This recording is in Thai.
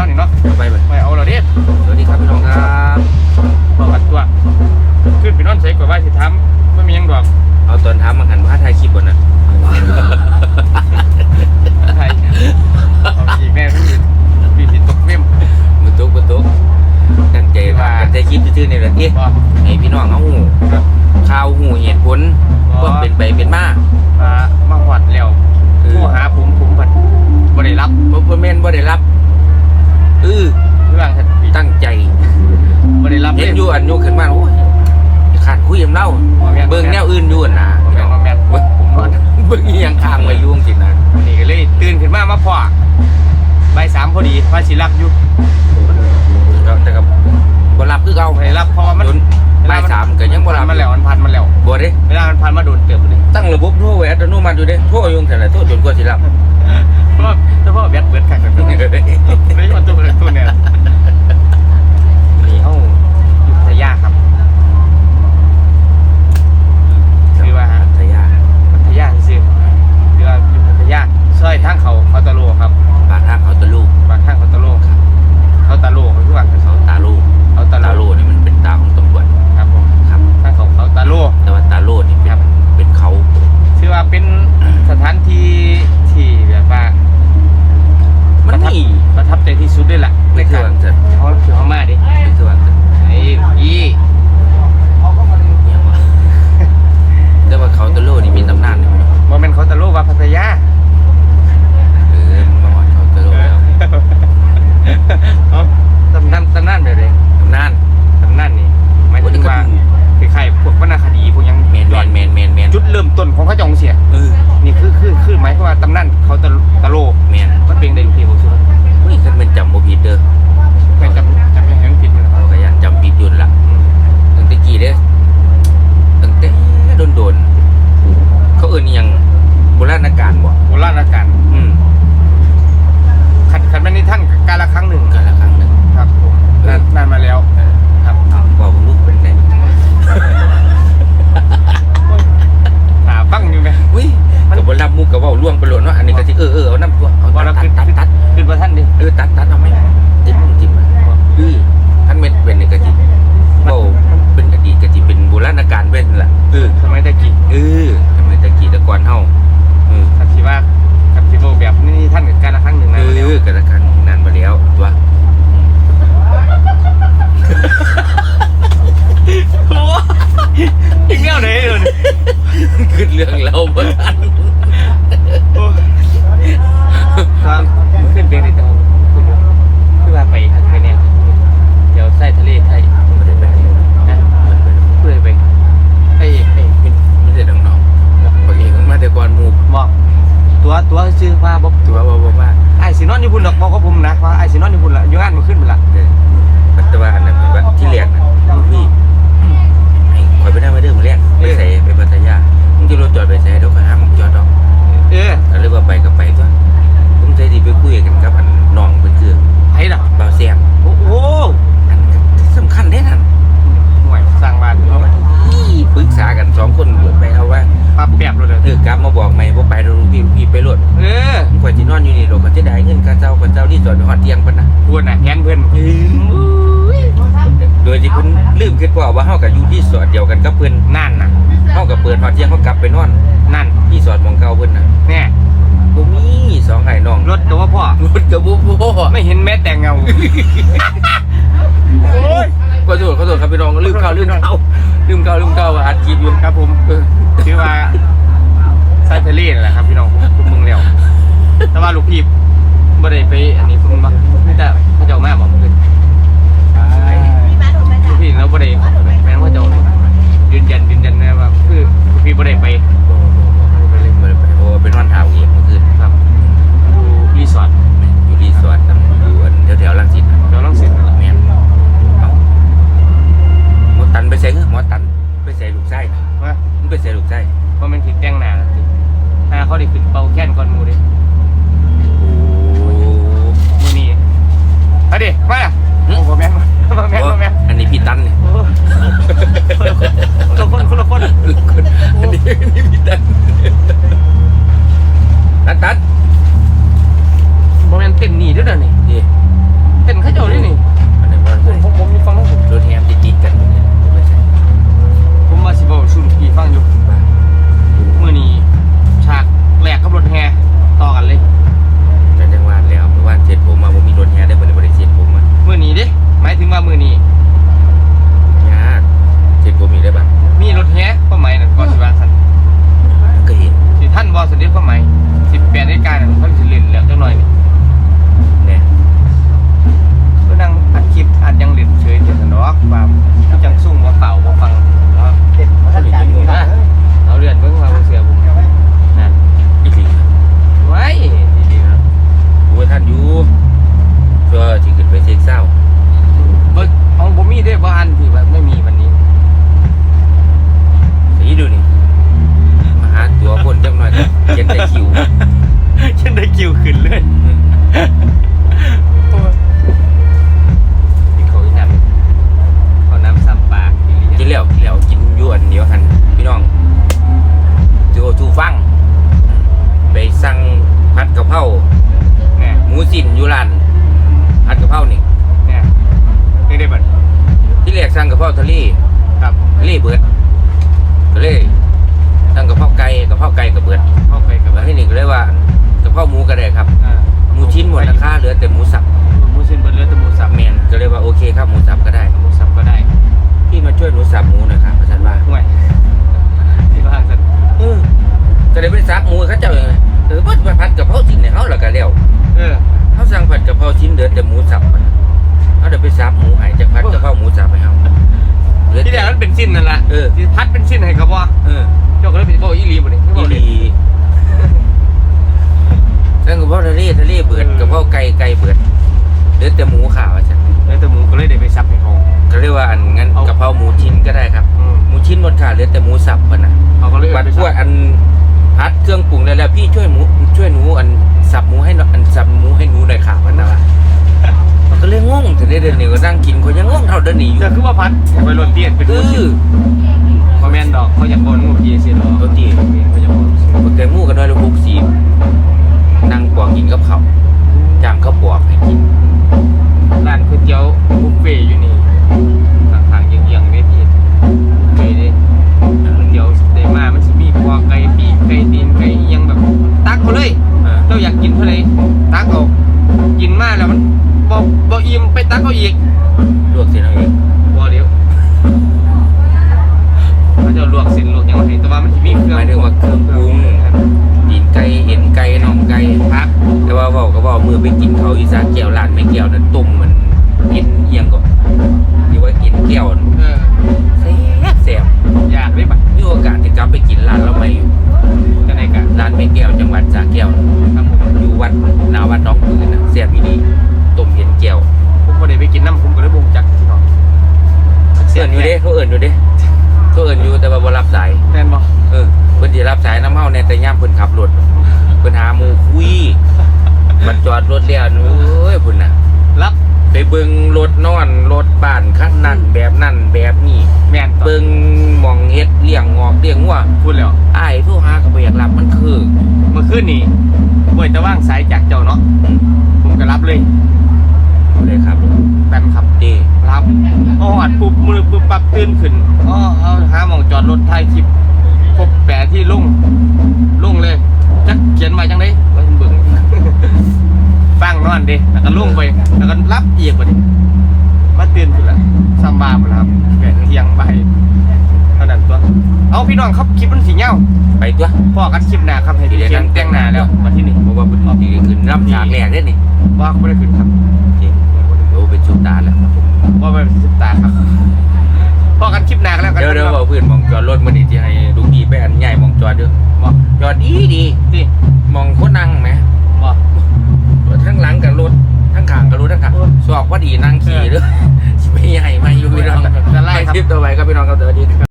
นาะนี่เนาะเอาไปเบิดไม่เอาเราเด้สวัสดีครับพี่น้องครับบอกกันตัว ขึ้นไปนอนใส่กว่าว่าสิทำไม่มีหยังดอกเอาตอนทำมาหันว่าถ่ายคลิปบนนะไทยเอาอีกแน่พี่พี่สิตกเม่มบุตุกบุตุกตั้งใจว่าทำตั้งใจคลิปซื่อๆนี่แหละที่บ่ให้พี่น้องเขาหูครับข่าวหูเหตุผลบ่ว่าเป็นไปเป็นมามามาหอดแล้วเออโทรหาผมผมบัดบ่ได้รับบ่บ่แม่นบ่ได้รับ เออเรื่องทันทีตั้งใจบ่ได้รับเห็นอยู่อันยกขึ้นมาโอ้ยขาดคุยกับเราบ่แม่นเบิ่งแนวอื่นอยู่หั่นนะบ่แม่นบ่แม่นเบิ่งผมนอนเบิ่งอีหยังข้างไว้อยู่จริงๆนะวันนี้ก็เลยตื่นขึ้นมามาพอใบายสามพอดีว่าสิรับอยู่ก็แต่ก็บ่รับคือเก่าบ่ได้รับเพราะว่ามันโดนบ่ายสามก็ยังบ่รับมันแล้วมันพันมันแล้วบ่เด้เวลามันพันมาโดนเติบเลย ตั้งระบบโทรไว้อัตโนมัติอยู่เด้โทรอยู่แต่ละโทรจนกว่าสิรับเพราะว่าเพราะว่าแบตเบิดขัดกันไม่ใช่ว่าตัวเบิดตัวเนี่ยนี่เขาอยู่พัทยาครับคือว่า พัทยา พัทยาซื่อๆคือว่าอยู่พัทยาซอยทางเขาเขาตะโลครับ ปากทางเขาตะลูก บางทางเขาตะโลครับเขาตะโลเขาคือว่าเขา เขาตาลูก เขาตะ ตา โล ลูกนี่มันเป็นตาของตำรวจ ครับผม ครับ ทางเขาเขาตะโล แต่ว่าตาลูกนี่เป็นเป็นเขา ชื่อว่าเป็นสถานที่ที่แบบว่า มัน ประทับ นี่ ประทับใจที่สุดเลยล่ะใน ไม่คื กา อ ร ว่าจะ เขาคือเขามาดิ ไม่คือว่าจะ ไอ้ยี่ เนี่ยว่าแต่ว่าเขาตะลูกนี่มีตำนานอยู่เนาะ โมเมนเขาตะโลว่าพัทยา เออมาหอดเขาตะลูกแล้ว เอาตำนานตำนานแบบไร ตำนาน ตำนานนี่หมายถึงว่าคล้ายๆพวกวรรณคดีพวกยัง แมนแม ย้อน แมนแมนแมน จุดเริ่ม ต้นของเขาจองเสียเออนี่คือคือคือหมายความว่าตำนานเขาตะตะโลแมนมันเป็นได้ทุกทีผมคิดว่ จ้าที่จอดหอดเตียงปะนะพูดน่ะแกนเพื่อนโดยที่เพิ่นลืมคิดว่าว่าเฮากับอยู่ที่สอดเดียวกันกับเพิ่นนั่นน่ะเฮากับเปิดหอดเที่ยงเฮากลับไปนอนนั่นที่สอดหมองเก่าเพิ่นน่ะแน่บ่มีสองไห้น้องรถตัวพ่อรถกับบ่พอไม่เห็นแม้แต่เงาโอ้ยขอโทษขอโทษครับพี่น้องลืมข้าวลืมข้าวลืมข้าวลืมข้าวว่าอัดคลิปอยู่ครับผมเออชื่อว่าไซเทอรี่นั่นแหละครับพี่น้องคุณมึงแล้วแต่ว่าลูกพี่ บ่ได้ไปอันนี้คุณบ่ไม่แต่พระเจ้าแม่บอกเพิ่นลูกพี่แล้วบ่ได้แม่นพระเจ้ายืนยันยืนยันนะว่าคือลูกพี่บ่ได้ไปบ่ได้บ่ได้ไปเพราะว่าเป็นวันเท้าเอง โอ้โหแม่งแม่งแม่งอันนี้พี่ตั้นเนี่ยคนละคนคนละคนอันนี้อันนี้พี่ตั้นตัดตัดโมเมนต์เต้นหนีด้วยนะนี่เต้นข้าเด้วยนี่อันนี้ผมผมอยู่ฟังของผมโดนแฮ สั่งกะเพราทะเลครับทะเลเบิดก็เลยสั่งกะเพราไก่กะเพราไก่ก็เบิดเข้าไปกับแล้วที่นี่ก็เลยว่ากะเพราหมูก็ได้ครับอ่าหมูชิ้นหมดราคาเหลือแต่หมูสับหมูชิ้นเบิดเหลือแต่หมูสับแมนก็เลยว่าโอเคครับหมูสับก็ได้หมูสับก็ได้พี่มาช่วยหนูสับหมูหน่อยครับอาจารย์ว่าห่วยที่ว่าสันเออก็เลยไปสับหมูเขาเจ้าอย่างไรเออว่าผัดกะเพราชิ้นเนี่ยเขาแล้วก็แล้วเออเขาสั่งผัดกะเพราชิ้นเหลือแต่หมูสับมัน เขาเดี๋ยวไปสับหมูให้จากผัดกะเพราหมูสับให้เขาเหลือที่แรกแต่มันเป็นชิ้นนั่นแหละเออที่พัดเป็นชิ้นให้ครับว่าเออเจ้าก็เลยเป็นบอกอีหลีบ่นี่อีหลีสั่งกะเพราทะเลทะเลเบิดกะเพราไก่ไก่เบิดเหลือแต่หมูขาวอาจารย์แล้วแต่หมูก็เลยได้ไปสับให้เขา ก็เรียกว่าอันงั้นเอา กะเพราหมูชิ้นก็ได้ครับอืมหมูชิ้นหมดค่ะเหลือแต่หมูสับมันนะ เขาก็เลยบัเอาดไปพสัวบกอันพัดเครื่องปรุงแล้วแล้วพี่ช่วยหมู คือว่าพัดให้ไปรถเตี้ยนเป็นเอหมูชิ้อนคอมเมนต์ดอกเขาอยากโอนงูกี่สิหรอเขาอยากโอนงูสิบักแตงหมูกันด้วยลูกหกสีนั่งปอกกินกับเขาวจ้างเขาว ไปกินเขาวอีสานแก้วร้านไม่แก้วนั้นต้มมันเอ็นเอียงก่อนนี่ว่าเอ็นแก้วน่ะเออแซ่บแซ่บอยากได้บัดมีโอกาสที่กลับไปกินร้านเราใหม่อยู่จังได๋กันร้านไม่แก้วจังหวัดสระแก้วครับผมอยู่วัดหนาวัดน้องปืนนะแซ่บอีดีต้มเอ็นแก้วผมบ่ได้ไปกินน้ำผมก็เลยบ่รู้จักพี่น้องเอิ้นอยู่เด้เขาเอิ้นอยู่เด้เขาเอิ้นอยู่แต่ว่าบ่รับสายแม่นบ่เออเพิ่นสิรับสายน้ำเฮาแน่แต่ย่ามเพิ่นขับรถเพิ่นหาหมู่คุยมันจอ ดรถแล้วนู้เอ้ยพุ่นน่ะรับไปเบิ่งรถนอนรถบ้านคันนั่นแบบนั่นแบบนี้แม่นต่อเบิ่งหมองเฮ็ดเลี้ยงงอกเลี้ยงวัวพูดแล้วอ้ายโทรหาก็บ่อยากรับมันคือเมื่อคืนนี้บ่ได้ว่างสายจากเจ้าเนาะผมก็รับเลยเอาเลยครับแปมครับดีรับอ๋ออัดปุ๊บมือปุ๊บปั๊บตื่นขึ้นอ๋อเอาหาหมองจอดรถถ่ายคลิปครบแปะที่ลงลงเลยจักเขียนมาจังไดว่าเบิ่ง ฟังนอนเด้แล้วก็ลงไปแล้วก็รับอีกบัดนี้มาตื่นขึ้นละซัมบาพุ่นล่ะครับแปดเที่ยงบ่ายเท่านั้นตัว เอาพี่น้องครับคลิปมันสิเหี่ยวไปตัวพ่อกันคลิปหน้าครับให้พี่เดี๋ยวเขียนนั่งแต่แต่งงหหน้าน้าแล้แล้ววมาที่นี่เพราะว่าเพิ่นสิขึ้นรับฉากแรกเด้นี่ว่าเขาไม่ได้ขึ้นครับจริงโอ้เป็นชุดตาแล้วครับผมว่าไม่เป็นสิบตาครับพ่อกันคลิปหน้ากันแล้วกันเดี๋ยวเดี๋ยวครับเอาเพื่อนหมองจอดรถมื้อนี้สิให้ลูกดีไปอันใหญ่หมองจอดเด้อบอกจอดดีดีที่ ทั้งหลังกับรถทั้งขางกับรถทั้งขางสอกว่าดีนั่งขี่หรือไม่ใหญ่ไม่อยู่พี่น้องจะไล่คลิปต่อไปครับพี่น้องครับสวัสดีครับ